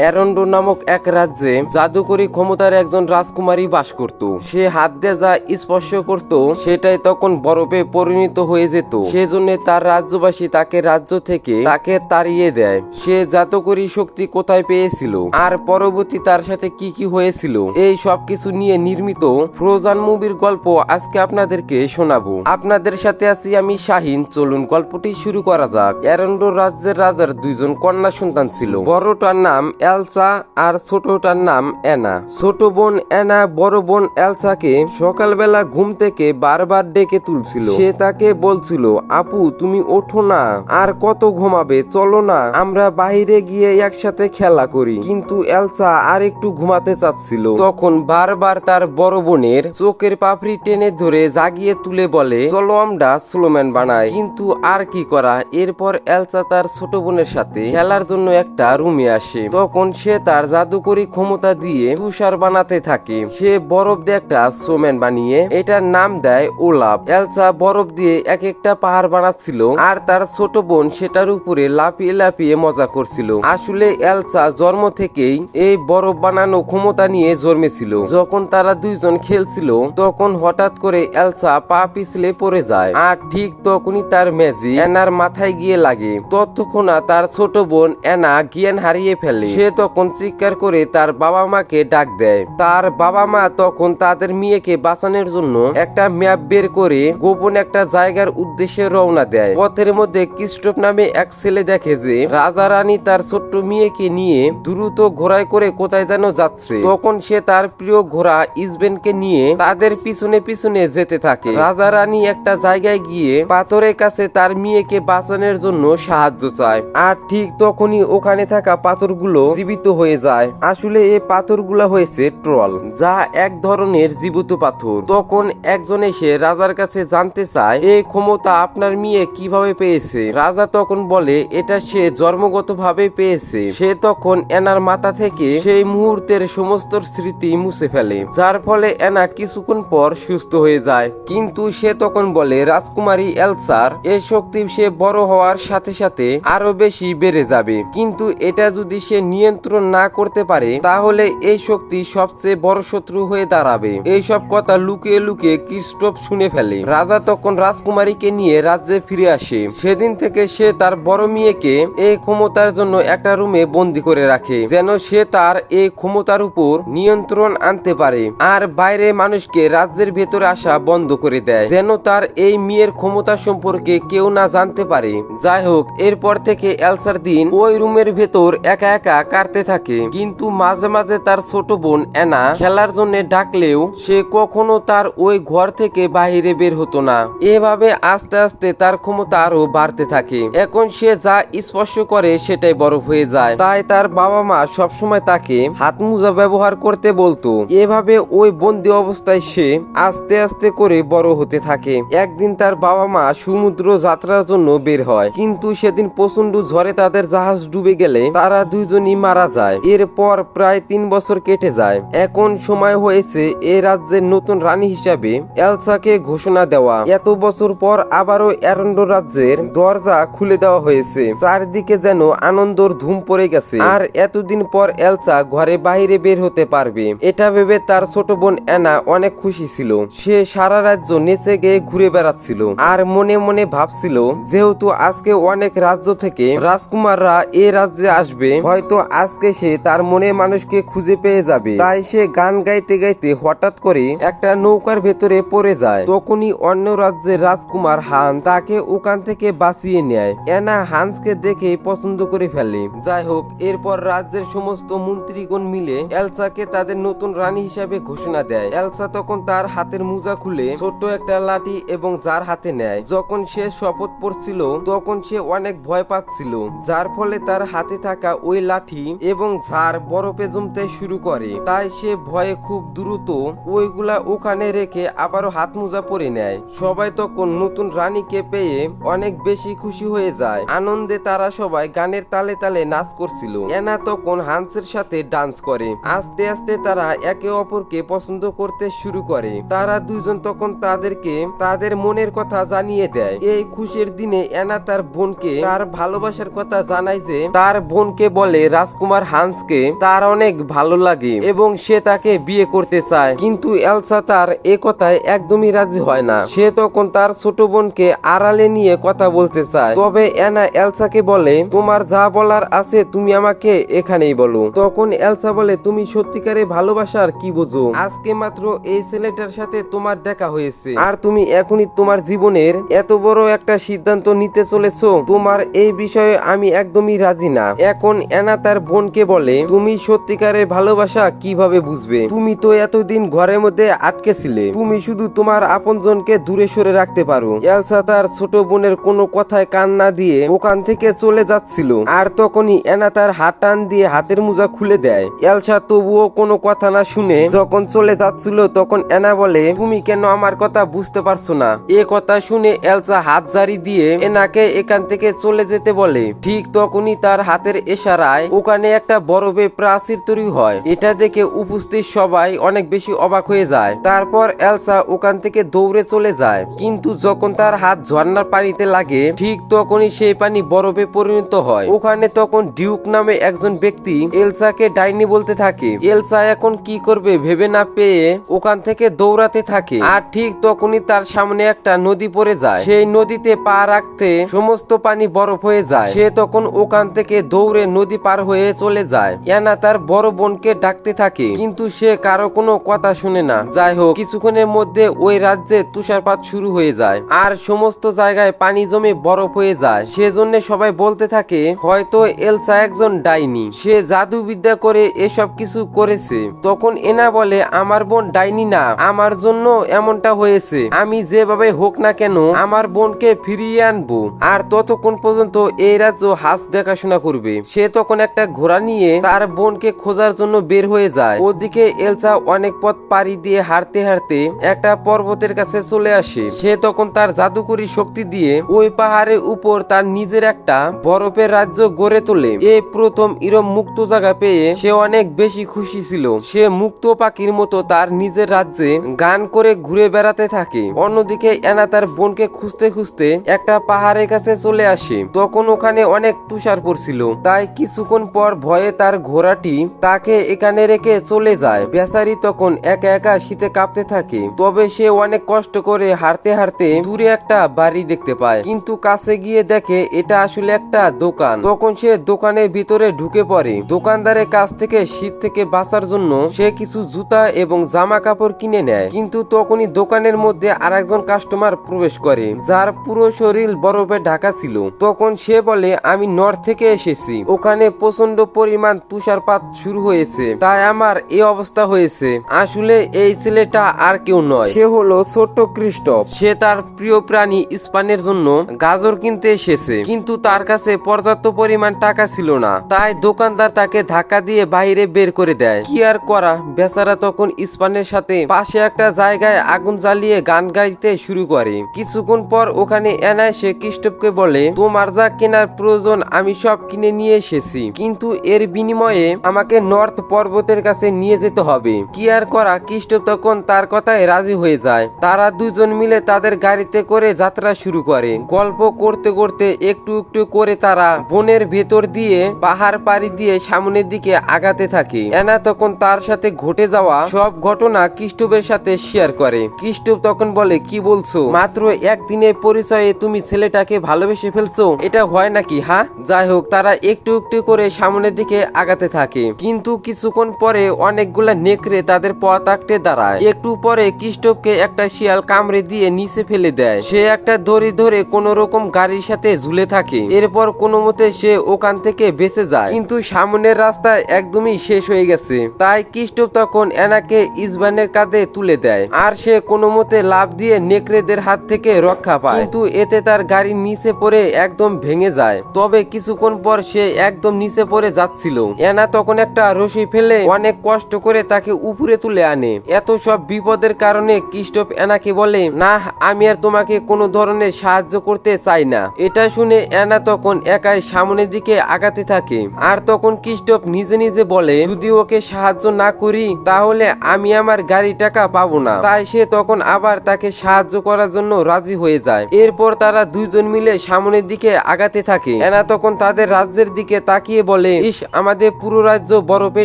অ্যারন্ডো নামক এক রাজ্যে জাদুকরী ক্ষমতার একজন রাজকুমারী বাস করত। সে হাত দিয়ে যা স্পর্শ করত, সেটাই তখন বরফে পরিণত হয়ে যেত। সেজন্য তার রাজ্যবাসী তাকে রাজ্য থেকে তাকে তাড়িয়ে দেয়। সে জাদুকরী শক্তি কোথায় পেয়েছিল? আর পরবর্তী তার সাথে কি কি হয়েছিল? এই সব কিছু নিয়ে নির্মিত ফ্রোজান মুভির গল্প আজকে আপনাদেরকে শোনাবো। আপনাদের সাথে আছি আমি শাহিন। চলুন গল্পটি শুরু করা যাক। অ্যারন্ডো রাজ্যের রাজার দুইজন কন্যা সন্তান ছিল। বড়টার নাম এলসা আর ছোটটার নাম অ্যানা ছোট বোন অ্যানা বড় বোন এলসাকে সকালবেলা ঘুম থেকে বারবার ডেকে তুলছিল। সে তাকে বলছিল, আপু, তুমি ওঠো না। আর কত ঘুমাবে? চলো না। আমরা বাইরে গিয়ে একসাথে খেলা করি। কিন্তু এলসা আর একটু ঘুমাতে চাচ্ছিল। তখন বারবার তার বড় বোনের চোখের পাপড়ি টেনে ধরে জাগিয়ে তুলে বলে, চলো আমরা স্লোম্যান বানাই। কিন্তু আর কি করা, এরপর এলসা তার ছোট বোনের সাথে খেলার জন্য একটা রুমে আসে। তখন সে তার জাদুকরী ক্ষমতা দিয়ে তুষার বানাতে থাকে, সে বরফ দিয়ে একটা সোম্যান বানিয়ে এটার নাম দেয় ওলাভ এলসা বরফ দিয়ে এক একটা পাহাড় বানাচ্ছিল আর তার ছোট বোন সেটার উপরে লাফিয়ে লাফিয়ে মজা করছিল। আসলে এলসা জন্ম থেকেই এই বরফ বানানো ক্ষমতা নিয়ে জন্মেছিল। যখন তারা দুইজন খেলছিল, তখন হঠাৎ করে এলসা পা পিছলে পড়ে যায় আর ঠিক তখনই তার ম্যাজিক এনার মাথায় গিয়ে লাগে। ততক্ষণা তার ছোট বোন এনা জ্ঞান হারিয়ে ফেলে। সে তখন চিৎকার করে তার বাবা মাকে ডাক দেয়। তার বাবা মা তখন তাদের মেয়েকে বাঁচানোর জন্য একটা ম্যাপ বের করে গোপন একটা জায়গার উদ্দেশ্যে রওনা দেয়। পথের মধ্যে ক্রিস্টোফ নামে এক ছেলে দেখে যে রাজা রানী তার ছোট্ট মেয়েকে নিয়ে দ্রুত ঘোড়ায় করে কোথায় যেন যাচ্ছে। তখন সে তার প্রিয় ঘোড়া ইসবেনকে নিয়ে তাদের পিছনে পিছনে যেতে থাকে। রাজা রানী একটা জায়গায় গিয়ে পাথরের কাছে তার মেয়েকে বাঁচানোর জন্য সাহায্য চায়। আর ঠিক তখনই ওখানে থাকা পাথরগুলো জীবিত হয়ে যায়। আসলে এই পাথরগুলো হয়েছে ট্রল, যা এক ধরনের জীবিত পাথর। তখন একজন এসে রাজার কাছে জানতে চায় এই ক্ষমতা আপনার মেয়ে কীভাবে পেয়েছে? রাজা তখন বলে, এটা সে জন্মগতভাবে পেয়েছে। সে তখন এনার মাথা থেকে সেই মুহূর্তের সমস্ত স্মৃতি মুছে ফেলে, যার ফলে এনা কিছুক্ষণ পর সুস্থ হয়ে যায়। কিন্তু সে তখন বলে, রাজকুমারী এলসার এই শক্তি সে বড় হওয়ার সাথে সাথে আরও বেশি বেড়ে যাবে। কিন্তু এটা যদি সে নিয়ন্ত্রণ না করতে পারে, তাহলে এই শক্তি সবচেয়ে বড় শত্রু হয়ে দাঁড়াবে। এই সব কথা লুকিয়ে লুকিয়ে ক্রিস্টোফ শুনে ফেলে। রাজা তখন রাজকুমারীকে নিয়ে রাজ্যে ফিরে আসে। সেদিন থেকে সে তার বড় মেয়েকে এই ক্ষমতার জন্য একটা রুমে বন্দি করে রাখে, যেন সে তার এই ক্ষমতার উপর নিয়ন্ত্রণ আনতে পারে আর বাইরে মানুষকে রাজ্যের ভেতরে আসা বন্ধ করে দেয়, যেন তার এই মেয়ের ক্ষমতা সম্পর্কে কেউ না জানতে পারে। যাই হোক, এরপর থেকে এলসার দিন ওই রুমের ভেতর একা একা কাটতে থাকে। কিন্তু মাঝে মাঝে তার ছোট বোন এনা খেলার জন্য ডাকলেও সে কখনো তার ওই ঘর থেকে বাইরে বের হতো না। এভাবে আস্তে আস্তে তার ক্ষমতা আরও বাড়তে থাকে। এখন সে যা স্পর্শ করে সেটাই বরফ হয়ে যায়। তাই তার বাবা মা সবসময় তাকে হাত মোজা ব্যবহার করতে বলতো। এভাবে ওই বন্দি অবস্থায় সে আস্তে আস্তে করে বড় হতে থাকে। একদিন তার বাবা মা সমুদ্র যাত্রার জন্য বের হয়। কিন্তু সেদিন প্রচণ্ড ঝড়ে তাদের জাহাজ ডুবে গেলে তারা দুইজনই মারা যায়। এরপর প্রায় তিন বছর কেটে যায়। এখন সময় হয়েছে এ রাজ্যের নতুন রানী হিসাবে এলসাকে ঘোষণা দেওয়া। এত বছর পর আবারও অ্যারন্ডো রাজ্যের দরজা খুলে দেওয়া হয়েছে। চারদিকে যেন আনন্দর ধুম পড়ে গেছে। আর এতদিন পর এলসা ঘরে বাইরে বের হতে পারবে। এটা ভেবে তার ছোট বোন অ্যানা অনেক খুশি ছিল। সে সারা রাজ্য নেচে গিয়ে ঘুরে বেড়াচ্ছিল। আর মনে মনে ভাবছিল, যেহেতু আজকে অনেক রাজ্য থেকে রাজকুমাররা এ রাজ্যে আসবে, হয়তো আজকে সে তার মনে মানুষকে খুঁজে পেয়ে যাবে। তাই সে গান গাইতে গাইতে হঠাৎ করে একটা নৌকার ভেতরে পড়ে যায়। তখনই অন্য রাজ্যের রাজকুমার হান তাকে ওখান থেকে বাঁচিয়ে নেয়। এনা হান্সকে দেখে পছন্দ করে ফেলে। যাই হোক, এরপর রাজ্যের সমস্ত মন্ত্রীগণ মিলে এলসাকে তাদের নতুন রানী হিসাবে ঘোষণা দেয়। এলসা তখন তার হাতের মোজা খুলে ছোট্ট একটা লাঠি এবং যার হাতে নেয়। যখন সে শপথ পড়ছিল, তখন সে অনেক ভয় পাচ্ছিল। যার ফলে তার হাতে থাকা ওই লাঠি এবং ঝাড় বরফে জমতে শুরু করে। তাই সে ভয়ে খুব দ্রুত ওইগুলা ওখানে রেখে আবারও হাত মোজা পরে নেয়। সবাই তখন নতুন রানীকে পেয়ে অনেক বেশি খুশি হয়ে যায়। আনন্দে তারা সবাই গানের তালে তালে নাচ করছিল। এনা তখন হান্সের সাথে ডান্স করে। আস্তে আস্তে তারা একে অপরকে পছন্দ করতে শুরু করে। তারা দুইজন তখন তাদেরকে তাদের মনের কথা জানিয়ে দেয়। এই খুশির দিনে এনা তার বোনকে তার ভালোবাসার কথা জানায় যে তার বোনকে বলে রাজ রাজকুমার হান্সকে তার অনেক ভালো লাগে এবং সে তাকে বিয়ে করতে চায়। কিন্তু এলসা তার এ কথায় একদমই রাজি হয় না। সে তখন তার ছোট বোনকে আড়ালে নিয়ে কথা বলতে চায়। তবে এনা এলসাকে বলে, তোমার যা বলার আছে তুমি আমাকে এখানেই বলো। তখন এলসা বলে, তুমি সত্যিকারে ভালোবাসার কি বোঝো? আজকে মাত্র এই ছেলেটার সাথে তোমার দেখা হয়েছে। আর তুমি এখনই তোমার জীবনের এত বড় একটা সিদ্ধান্ত নিতে চলেছো। তোমার এই বিষয়ে আমি একদমই রাজি না। এখন এনা তার বোনকে বলে, তুমি সত্যিকারের ভালোবাসা কীভাবে বুঝবে? তুমি তো এতদিন ঘরের মধ্যে আটকে ছিলে। তুমি শুধু তোমার আপনজনকে দূরে সরে রাখতে পারো। এলসা তার ছোট বোনের কোনো কথায় কান না দিয়ে ওখান থেকে চলে যাচ্ছিল। আর তখনই এনা তার হাত টান দিয়ে হাতের মোজা খুলে দেয়। এলসা তবুও কোনো কথা না শুনে যখন চলে যাচ্ছিল, তখন এনা বলে, তুমি কেন আমার কথা বুঝতে পারছ না? এ কথা শুনে এলসা হাত জারি দিয়ে এনাকে এখান থেকে চলে যেতে বলে। ঠিক তখনই তার হাতের এশারায় ওখানে একটা বরফে প্রাচীর তৈরি হয়। এটা দেখে উপস্থিত সবাই অনেক বেশি অবাক হয়ে যায়। তারপর এলসা ওখান থেকে দৌড়ে চলে যায়। কিন্তু যখন তার হাত ঝর্ণার পানিতে লাগে, ঠিক তখনই সেই পানি বরফে পরিণত হয়। ওখানে তখন ডিউক নামে একজন ব্যক্তি এলসাকে ডাইনি বলতে থাকে। এলসা এখন কি করবে ভেবে না পেয়ে ওখান থেকে দৌড়াতে থাকে। আর ঠিক তখনই তার সামনে একটা নদী পড়ে যায়। সেই নদীতে পা রাখতে সমস্ত পানি বরফ হয়ে যায়। সে তখন ওখান থেকে দৌড়ে নদী পার হয়ে চলে যায়। এনা তার বড় বোনকে ডাকতে থাকে, কিন্তু সে কারও কোনো কথা শুনে না। যাই হোক কিছুক্ষণের মধ্যে ওই রাজ্যে তুষারপাত শুরু হয়ে যায়, আর সমস্ত জায়গায় পানি জমে বরফ হয়ে যায়। সেজন্য সবাই বলতে থাকে, হয়তো এলসা একজন ডাইনি। সে জাদু বিদ্যা করে এসব কিছু করেছে। তখন এনা বলে, আমার বোন ডাইনি না, আমার জন্য এমনটা হয়েছে। আমি যেভাবে হোক না কেন, আমার বোনকে ফিরিয়ে আনব। আর ততক্ষণ পর্যন্ত এই রাজ্য হাস দেখাশোনা করবে। সে তখন একটা ঘোড়া নিয়ে তার বোনকে খোঁজার জন্য বের হয়ে যায়। ওদিকে এলসা অনেক পথ পাড়ি দিয়ে হারতে হারতে একটা পর্বতের কাছে চলে আসে। সে তখন তার জাদুকরি শক্তি দিয়ে ওই পাহাড়ের উপর তার নিজের একটা বরফের রাজ্য গড়ে তোলে। এই প্রথম ইরম মুক্ত জায়গা পেয়ে সে অনেক বেশি খুশি ছিল। সে মুক্ত পাখির মতো তার নিজের রাজ্যে গান করে ঘুরে বেড়াতে থাকে। অন্যদিকে এনা তার বোনকে খুঁজতে খুঁজতে একটা পাহাড়ের কাছে চলে আসে। তখন ওখানে অনেক তুষার পড়ছিল তাই কিছুক্ষণ পর ভয়ে তার ঘোড়াটি তাকে এখানে রেখে চলে যায়। বেচারি তখন একা একা শীতে কাঁপতে থাকে। তবে সে অনেক কষ্ট করে হাঁটতে হাঁটতে দূরে একটা বাড়ি দেখতে পায়। কিন্তু কাছে গিয়ে দেখে এটা আসলে একটা দোকান। তখন সে দোকানের ভিতরে ঢুকে পড়ে। দোকানদারের কাছ থেকে শীত থেকে বাঁচার জন্য সে কিছু জুতা এবং জামা কাপড় কিনে নেয়। কিন্তু তখনই দোকানের মধ্যে আর একজন কাস্টমার প্রবেশ করে, যার পুরো শরীর বরফে ঢাকা ছিল। তখন সে বলে, আমি নর্থ থেকে এসেছি। ওখানে প্রচণ্ড পরিমাণ তুষারপাত শুরু হয়েছে। তাই আমার এই অবস্থা হয়েছে। আসলে এই ছেলেটা আর কেউ নয়। সে হলো ছোট্ট খ্রিস্টফ সে তার প্রিয় প্রাণী স্পানের জন্য গাজর কিনতে এসেছে। কিন্তু তার কাছে পর্যাপ্ত পরিমাণ টাকা ছিল না। তাই দোকানদার তাকে ধাক্কা দিয়ে বাইরে বের করে দেয়। কি আর করা? বেচারা তখন স্পানের সাথে পাশে একটা জায়গায় আগুন জ্বালিয়ে গান গাইতে শুরু করে। কিছুক্ষণ পর ওখানে এনায় সে খ্রিস্টপকে বলে, তোমার যা কেনার প্রয়োজন আমি সব কিনে নিয়ে এসেছি। কিন্তু এর বিনিময়ে আমাকে নর্থ পর্বতের কাছে নিয়ে যেতে হবে। কি আর করা খ্রিস্টপ তখন তার কথায় রাজি হয়ে যায়। তারা দুজন মিলে তাদের গাড়িতে করে যাত্রা শুরু করে। গল্প করতে করতে একটু একটু করে তারা বনের ভেতর দিয়ে পাহাড় পাড়ি দিয়ে সামনের দিকে আগাতে থাকে। এনা তখন তার সাথে ঘটে যাওয়া সব ঘটনা খ্রিস্টপের সাথে শেয়ার করে। খ্রিস্টপ তখন বলে, কি বলছো? মাত্র একদিনের পরিচয়ে তুমি ছেলেটাকে ভালোবেসে ফেলছো? এটা হয় নাকি হ্যাঁ? যাই হোক, তারা একটু একটু করে সামনের দিকে আগাতে থাকে। কিন্তু কিছুক্ষণ পরে অনেকগুলা নেকড়ে তাদের পথ আঁকতে দাঁড়ায়। একটু পরে খ্রিস্টপকে একটা শিয়াল কামড়ে দিয়ে নিচে ফেলে দেয়। সে একটা দড়ি ধরে কোন রকম গাড়ির সাথে ঝুলে থাকে। এরপর কোনো মতে সে ওখান থেকে বেঁচে যায়। কিন্তু সামনের রাস্তা একদমই শেষ হয়ে গেছে। তাই খ্রিস্টপ তখন এনাকে ইসবানের কাঁধে তুলে দেয়। আর সে কোনো মতে লাভ দিয়ে নেকড়েদের হাত থেকে রক্ষা পায়। কিন্তু এতে তার গাড়ি নিচে পড়ে একদম ভেঙে যায়। তবে কিছুক্ষণ পর সে একদম নিচে পড়ে যাচ্ছিল। এনা তখন একটা রশি ফেলে অনেক কষ্ট করে তাকে উপরে তুলে আনে। এত সব বিপদের কারণে খ্রিস্টপ এনাকে বলে না আমি আর তোমাকে কোনো ধরনের সাহায্য করতে চাই না। এটা শুনে এনা তখন একাই সামনের দিকে আগাতে থাকে। আর তখন খ্রিস্টপ নিজে নিজে বলে, যদি ওকে সাহায্য না করি, তাহলে আমি আমার গাড়ি টাকা পাবো না। তাই সে তখন আবার তাকে সাহায্য করার জন্য রাজি হয়ে যায়। এরপর তারা দুইজন মিলে সামনের দিকে আগাতে থাকে। এনা তখন তাদের রাজ্যের দিকে তাকিয়ে বলে, ইস, আমাদের পুরো রাজ্য বরফে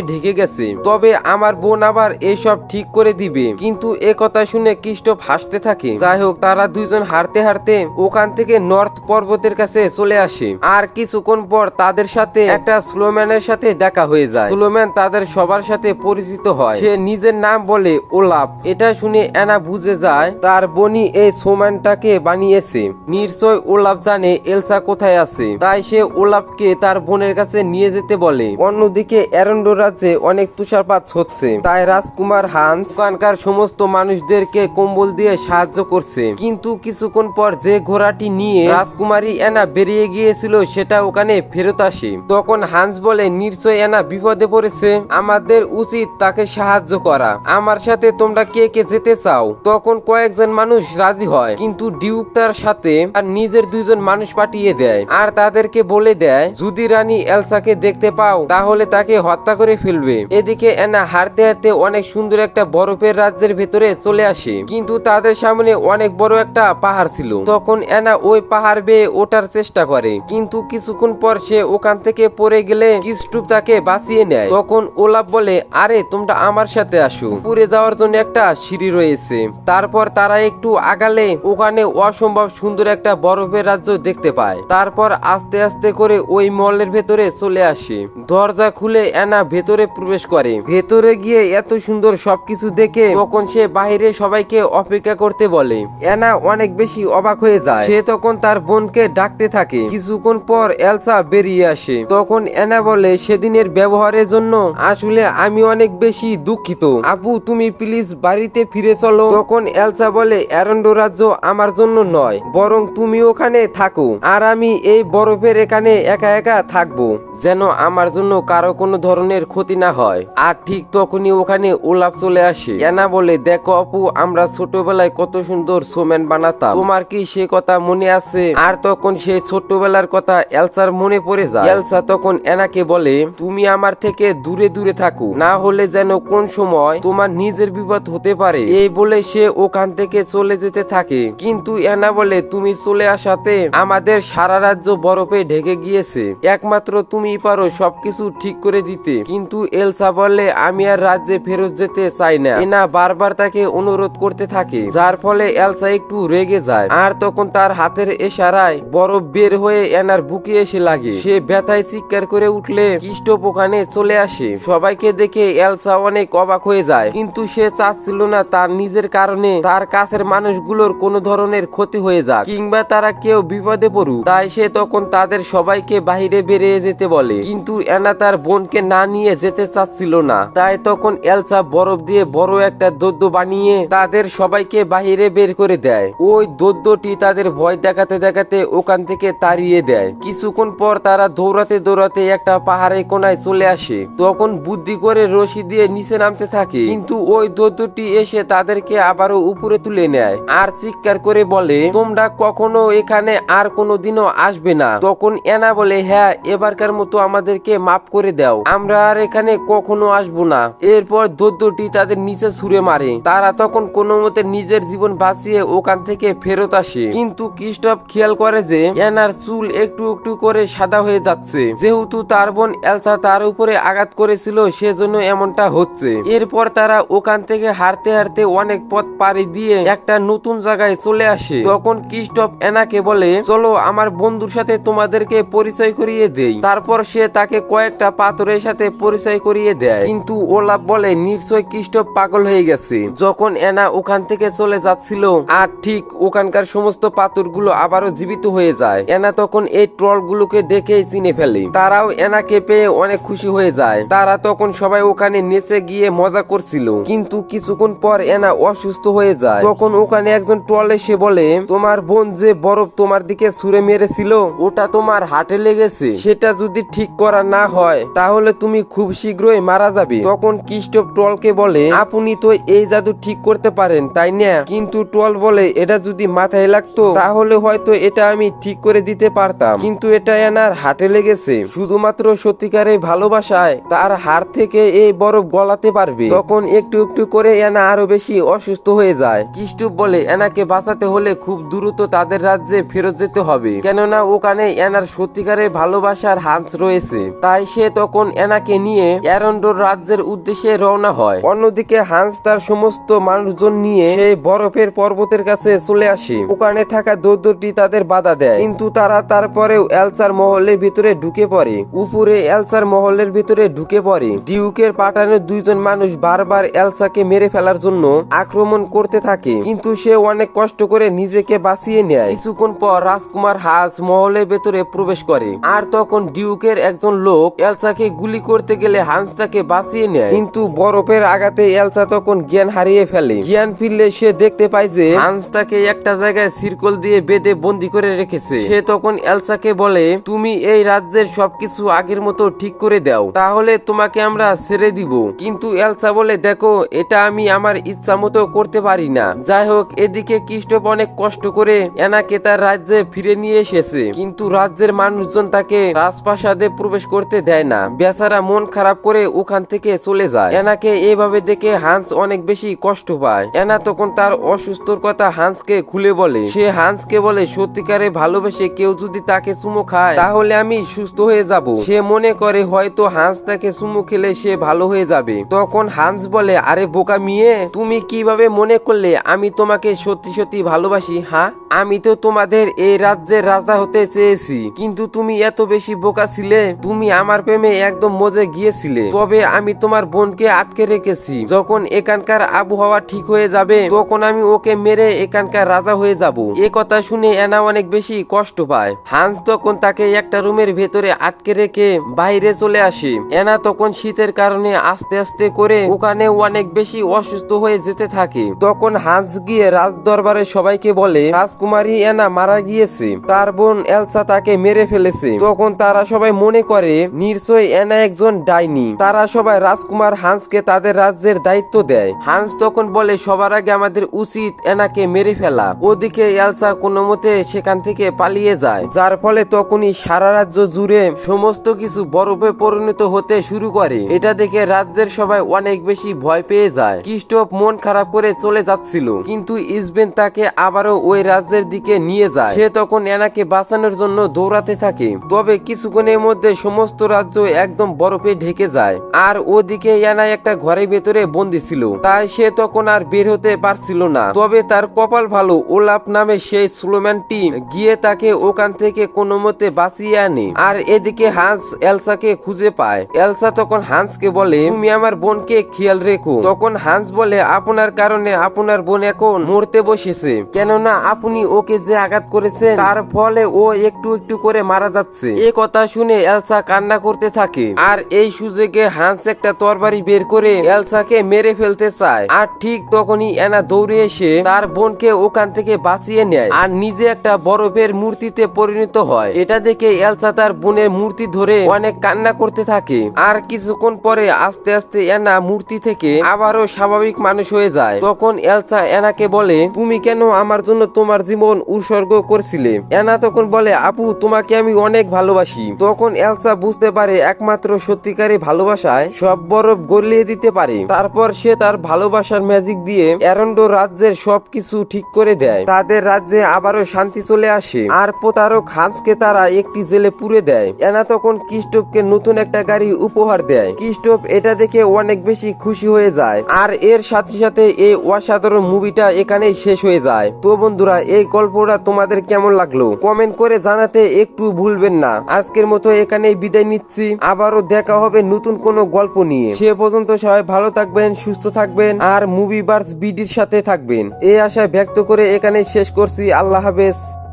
ঢেকে গেছে। তবে আমার বোন আবার এসব ঠিক করে দিবে। কিন্তু এ কথা শুনে কৃষ্ণপ হাসতে থাকে। যাই হোক, তারা দুইজন হারতে হারতে ওখান থেকে নর্থ পর্বতের কাছে চলে আসে। আর কিছুক্ষণ পর তাদের সাথে একটা স্লোম্যানের সাথে দেখা হয়ে যায়। স্লোম্যান তাদের সবার সাথে পরিচিত হয়। সে নিজের নাম বলে ওলাপ এটা শুনে অ্যানা বুঝে যায়, তার বনি এই সোম্যানটাকে বানিয়েছে। নিশ্চয় ওলাপ জানে এলসা কোথায় আছে। তাই সে ওলাপকে তার বোনের কাছে নিয়ে যেতে বলে। অন্যদিকে অ্যারন্ডো রাজ্যে অনেক তুষারপাত হচ্ছে। তাই রাজকুমার হান্স ওখানকার সমস্ত মানুষদেরকে কম্বল দিয়ে সাহায্য করছে। কিন্তু কিছুক্ষণ পর যে ঘোড়াটি নিয়ে রাজকুমারী এনা বেরিয়ে গিয়েছিল, সেটা ওখানে ফেরত আসে। তখন হান্স বলে নিশ্চয় এনা বিপদে পড়েছে। আমাদের উচিত তাকে সাহায্য করা। আমার সাথে তোমরা কে কে যেতে চাও? তখন কয়েকজন মানুষ রাজি হয়। কিন্তু ডিউক তার সাথে নিজের দুইজন মানুষ পাঠিয়ে দেয়। আর তাদেরকে বলে দেয়, যদি রানী এলসাকে দেখতে পাও, তাহলে তাকে হত্যা করে ফেলবে। এদিকে এনা হারতে হারতে অনেক সুন্দর একটা বরফের রাজ্যের ভেতরে চলে আসে। কিন্তু তাদের সামনে অনেক বড় একটা পাহাড় ছিল। তখন এনা ওই পাহাড় বেয়ে ওঠার চেষ্টা করে। কিন্তু কিছুক্ষণ পর সে ওখান থেকে পড়ে গেলে কিস্টুপ তাকে বাঁচিয়ে নেয়। তখন ওলাপ বলে, আরে, তোমরা আমার সাথে আসো। পুড়ে যাওয়ার জন্য একটা সিঁড়ি রয়েছে। তারপর তারা একটু আগালে ওখানে অসম্ভব সুন্দর একটা বরফের রাজ্য দেখতে পায়। তারপর আস্তে আস্তে করে ওই মলের ভেতরে চলে আসে। দরজা খুলে এনা ভেতরে প্রবেশ করে। ভেতরে গিয়ে এত সুন্দর সবকিছু দেখে তখন সে বাইরে সবাইকে অপেক্ষা করতে বলে। এনা অনেক বেশি অবাক হয়ে যায়। সে তখন তার বোনকে ডাকতে থাকে। কিছুক্ষণ পর এলসা বেরিয়ে আসে। তখন এনা বলে, সেদিনের ব্যবহারের জন্য আসলে আমি অনেক বেশি দুঃখিত। আপু, তুমি প্লিজ বাড়িতে ফিরে চলো। তখন এলসা বলে, অ্যারন্ডো রাজ্য আমার জন্য নয়, বরং তুমি ওখানে থাকো। আর আমি এই বরফের এখানে একা একা থাকব। যেন আমার জন্য কারও কোনো ধরনের ক্ষতি না হয়। আর ঠিক তখনই ওখানে ওলাপ চলে আসে। এনা বলে, দেখো আপু, আমরা ছোটবেলায় কত সুন্দর সোম্যান বানাতাম। তোমার কি সে কথা মনে আছে? আর তখন সে ছোটবেলার কথা এলসার মনে পড়ে যায়। এলসা তখন এনাকে বলে, তুমি আমার থেকে দূরে দূরে থাকো। না হলে যেন কোন সময় তোমার নিজের বিপদ হতে পারে। এই বলে সে ওখান থেকে চলে যেতে থাকে। কিন্তু এনা বলে, তুমি চলে আসাতে আমাদের সারা রাজ্য বরফে ঢেকে গিয়েছে। একমাত্র তুমি পারো সবকিছু ঠিক করে দিতে। কিন্তু এলসা বললে, আমি আর রাজ্যে ফেরত যেতে চাই না। এনা বারবার তাকে অনুরোধ করতে থাকে, যার ফলে এলসা একটু রেগে যায়। আর তখন তার হাতের এশারায় বরফ বের হয়ে এনার বুকে এসে লাগে। সে ব্যথায় চিৎকার করে উঠলে কিষ্টপ ওখানে চলে আসে। সবাইকে দেখে এলসা অনেক অবাক হয়ে যায়। কিন্তু সে চাচ্ছিল না তার নিজের কারণে তার কাছের মানুষগুলোর কোনো ধরনের ক্ষতি হয়ে যাক, কিংবা তারা কেউ বিপদে পড়ুক। তাই সে তখন তাদের সবাইকে বাহিরে বেরিয়ে যেতে বলে। কিন্তু এনা তার বোনকে না নিয়ে যেতে চাচ্ছিল না। তাই তখন এলসা বরফ দিয়ে বড় একটা দদ্য বানিয়ে তাদের সবাইকে বাহিরে বের করে দেয়। ওই দদ্যটি তাদের ভয় দেখাতে দেখাতে ওখান থেকে তাড়িয়ে দেয়। কিছুক্ষণ পর তারা দৌড়াতে দৌড়াতে একটা পাহাড়ে কোনায় চলে আসে। তখন বুদ্ধি করে রশি দিয়ে নিচে নামতে থাকে। কিন্তু ওই দদ্যটি এসে তাদেরকে আবারও উপরে তুলে নেয় আর চিৎকার করে বলে, তোমরা কখনো এখানে আর কোনোদিনও আসবে না। তখন এনা বলে হ্যাঁ এবারকার মতো আমাদেরকে মাফ করে দাও। আমরা আর এখানে কখনো আসব না। এরপর দদ্যটি তাদের নিচে ছুঁড়ে মারে। তারা তখন কোনো মতে নিজের জীবন বাঁচিয়ে ওখান থেকে ফেরত আসে। কিন্তু ক্রিস্টফ খেয়াল করে যে, এনার চুল একটু একটু করে সাদা হয়ে যাচ্ছে। যেহেতু তার বোন এলসা তার উপরে আঘাত করেছিল, সেজন্য এমনটা হচ্ছে। এরপর তারা ওখান থেকে হারতে হারতে অনেক পথ পাড়ি দিয়ে একটা নতুন জায়গায় চলে আসে। তখন ক্রিস্টফ এনাকে বলে, চলো আমার বন্ধুর সাথে তোমাদেরকে পরিচয় করিয়ে দেই। তারপর সে তাকে কয়েকটা পাথরের সাথে পরিচয় করিয়ে দেয়। কিন্তু ওলাপ বলে, নিশ্চয় ক্রিস্টফ পাগল হয়ে গেছে। যখন এনা ওখান থেকে চলে যাচ্ছিল, আর ঠিক ওখানকার সমস্ত পাথরগুলো আবারও জীবিত হয়ে যায়, এনা তখন এই ট্রল গুলোকে দেখেই চিনে ফেলে। তারাও এনাকে পেয়ে অনেক খুশি হয়ে যায়। তারা তখন সবাই ওখানে নেচে গিয়ে মজা করছিল। কিন্তু কিছুক্ষণ পর এনা অসুস্থ হয়ে যায়। তখন ওখানে একজন ট্রল এসে বলে, তোমার বোন যে বরফ তোমার দিকে ছুঁড়ে মেরেছিল, ওটা তোমার হাটে লেগেছে। সেটা যদি ঠিক করা না হয়, তাহলে তুমি খুব শীঘ্রই মারা যাবে। তখন ক্রিস্টফ ট্রলকে বলে, আপনি তো এই জাদু ঠিক করতে পারেন, তাই না? কিন্তু ট্রল বলে, এটা যদি মাথায় লাগতো, তাহলে হয়তো এটা আমি ঠিক করে দিতে পারতাম। কিন্তু এটা এনার হাটে লেগেছে। শুধুমাত্র সত্যিকারের ভালোবাসায় তার হার থেকে এই বরফ গলাতে পারবে। তখন একটু একটু করে এনা আরও বেশি অসুস্থ হয়ে যায়। কিস্টুপ বলে, এনাকে বাঁচাতে হলে খুব দ্রুত তাদের রাজ্যে ফেরত যেতে হবে। কেননা ওখানে এনার সত্যিকারের ভালোবাসার হান্স রয়েছে। তাই সে তখন এনাকে নিয়ে অ্যারন্ডোর রাজ্যের উদ্দেশ্যে রওনা হয়। অন্যদিকে হান্স তার সমস্ত মানুষজন নিয়ে সেই বরফের পর্বতের কাছে চলে আসে। ওখানে থাকা দৌদ্যটি তাদের বাধা দেয়। কিন্তু তারা তারপরেও এলসার মহলের ভিতরে ঢুকে পড়ে। উপরে এলসার মহলের ভিতরে ঢুকে পড়ে। ডিউকের পাঠানো দুইজন মানুষ বারবার এলসাকে মেরে ফেলার জন্য আক্রমণ করতে থাকে। কিন্তু সে অনেক কষ্ট করে নিজেকে বাঁচিয়ে নেয়। কিছুক্ষণ পর রাজকুমার হাস মহলের ভেতরে প্রবেশ করে। আর তখন ডিউকের একজন লোক এলসাকে গুলি করতে গেলে হান্স তাকে বাঁচিয়ে নেয়। কিন্তু বরফের আঘাতে এলসা তখন জ্ঞান হারিয়ে ফেলে। জ্ঞান ফিরলে সে দেখতে পায় যে হান্স তাকে একটা জায়গায় সিরকল দিয়ে বেঁধে বন্দি করে রেখেছে। সে তখন এলসাকে বলে, তুমি এই রাজ্যের সবকিছু আগের মতো ঠিক করে দাও, তাহলে তোমাকে আমরা ছেড়ে দিব। কিন্তু এলসা বলে, দেখো, এটা আমি আমার ইচ্ছা মতো করতে পারি না। যাই হোক, এদিকে কৃষ্ণপ অনেক কষ্ট করে এনাকে তার রাজ্যে ফিরে নিয়ে এসেছে। কিন্তু রাজ্যের মানুষজন তাকে রাজপ্রাসাদে প্রবেশ করতে দেয় না। বেচারা মন খারাপ করে ওখান থেকে চলে যায়। এনাকে এইভাবে দেখে হান্স অনেক বেশি কষ্ট পায়। এনা তখন তার অসুস্থর কথা হান্সকে খুলে বলে। সে হান্সকে বলে, সত্যিকারে ভালোবেসে কেউ যদি তাকে চুমো খায়, তাহলে আমি সুস্থ হয়ে যাব। সে মনে করে, হয়তো হান্স তাকে চুমু খেলে সে ভালো হয়ে যাবে। তখন হান্স বলে, আরে বোকা মিয়ে, তুমি কীভাবে মনে করলে আমি তোমাকে সত্যি সত্যি ভালোবাসি হ্যাঁ? আমি তো তোমাদের এই রাজ্যের রাজা হতে চেয়েছি। কিন্তু তুমি এত বেশি বোকা ছিলে তুমি আমার প্রেমে একদম মজে গিয়েছিলে। তবে আমি তোমার বোনকে আটকে রেখেছি। যখন এখানকার আবহাওয়া ঠিক হয়ে যাবে, তখন আমি ওকে মেরে এখানকার রাজা হয়ে যাব। এ কথা শুনে এনা অনেক বেশি কষ্ট পায়। হান্স তখন তাকে একটা রুমের ভেতরে আটকে রেখে বাইরে চলে আসে। এনা তখন শীতের কারণে আস্তে আস্তে করে ওখানে অনেক বেশি অসুস্থ হয়ে যেতে থাকে। তখন হান্স গিয়ে রাজ দরবারে সবাইকে বলে, রাজকুমারী এনা মারা গিয়েছে। তার বোন এলসা তাকে মেরে ফেলেছে। তখন তারা সবাই মনে করে নিশ্চয় এনা একজন ডাইনি। তারা সবাই রাজকুমার হান্সকে তাদের রাজ্যের দায়িত্ব দেয়। হান্স তখন বলে, সবার আগে আমাদের উচিত এনাকে মেরে ফেলা। ওদিকে এলসা কোনো মতে সেখান থেকে পালিয়ে যায়। যার ফলে তখনই সারা রাজ্য জুড়ে সমস্ত কিছু বরফে পরিণত হতে শুরু করে। এটা দেখে রাজ্যের সবাই অনেক বেশি ভয় পেয়ে যায়। কিস্টোপ মন খারাপ করে চলে যাচ্ছিল। কিন্তু ইসবেন তাকে আবারও ওই রাজ্যের দিকে নিয়ে যায়। সে তখন এনাকে বাঁচানোর জন্য দৌড়াতে থাকে। তবে কিছুক্ষণের মধ্যে সমস্ত রাজ্য একদম বরফে ঢেকে যায়। আর ওদিকে এনা একটা ঘরের ভেতরে বন্দি ছিল। তাই সে তখন আর বের হতে পারছিল না। তবে তার কপাল ভালো, ওলাপ নামে সেই স্লোম্যানটি গিয়ে তাকে ওখান থেকে কোনো মতে বাঁচিয়ে আনে। আর এদিকে হান্স এলসাকে খুঁজে পায়। এলসা তখন হান্সকে বলে, তুমি আমার বোনকে খেয়াল রেখো। তখন হান্স বলে, আপনার কারণে আপনার বোন এখন মরতে বসেছে। কেননা আপনি ওকে যে আঘাত করেছেন, তার ফলে ও একটু একটু করে মারা যাচ্ছে। এ কথা শুনে এলসা কান্না করতে থাকে। আর এই সুযোগে হান্স একটা তরবারি বের করে এলসাকে মেরে ফেলতে চায়। আর ঠিক তখনই এনা দৌড়ে এসে তার বোনকে ওখান থেকে বাঁচিয়ে নেয়। আর নিজে একটা বরফের মূর্তিতে পরিণত হয়। এটা দেখে এলসা তার বোনের মূর্তি ধরে অনেক কান্না করতে থাকে। আর কিছুক্ষণ পরে আস্তে আস্তে এনা মূর্তি থেকে আবারও স্বাভাবিক মানুষ হয়ে যায়। তখন এলসা এনাকে বলে, তুমি কেন আমার জন্য তোমার জীবন উৎসর্গ করছিলে? এনা তখন বলে, আপু, তোমাকে আমি অনেক ভালোবাসি। তখন এলসা বুঝতে পারে একমাত্র সত্যিকারী ভালোবাসায় সব বরফ গলিয়ে দিতে পারে, তারপর সে তার ভালোবাসার ম্যাজিক দিয়ে অ্যারন্ডো রাজ্যের সবকিছু ঠিক করে দেয়। তাদের রাজ্যে আবারও শান্তি চলে আসে আর প্রতারক হান্সকে তারা একটি জেলে পুরে দেয়। এনা তখন কিস্টোপকে নতুন একটা গাড়ি উপহার দেয়। কিস্টোপ এটা দেখে অনেক বেশি খুশি হয়ে যায় আর এর সাথে সাথে এই অসাধারণ মুভিটা এখানেই শেষ হয়ে যায়। তো বন্ধুরা, এই গল্পটা তোমাদের কেমন লাগল? কমেন্ট করে জানাতে একটু ভুলবেন না। আজকের মতো এখানেই বিদায় নিচ্ছি। আবারও দেখা হবে নতুন কোনো গল্প নিয়ে। সে পর্যন্ত সবাই ভালো থাকবেন, সুস্থ থাকবেন, আর মুভি বার্স বিডির সাথে থাকবেন। এই আশায় ব্যক্ত করে এখানে শেষ করছি। আল্লাহ হাফেজ।